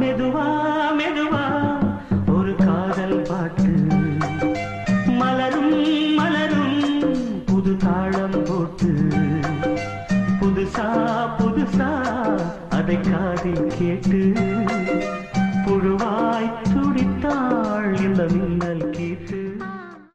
மெதுவா மெதுவா ஒரு காதல் பாட்டு. மலரும் மலரும் புது தாளம் போட்டு. புதுசா புதுசா அதை காதில் கேட்டு. புழுவாய் துடித்தாள் இந்த மின்னல் கேட்டு.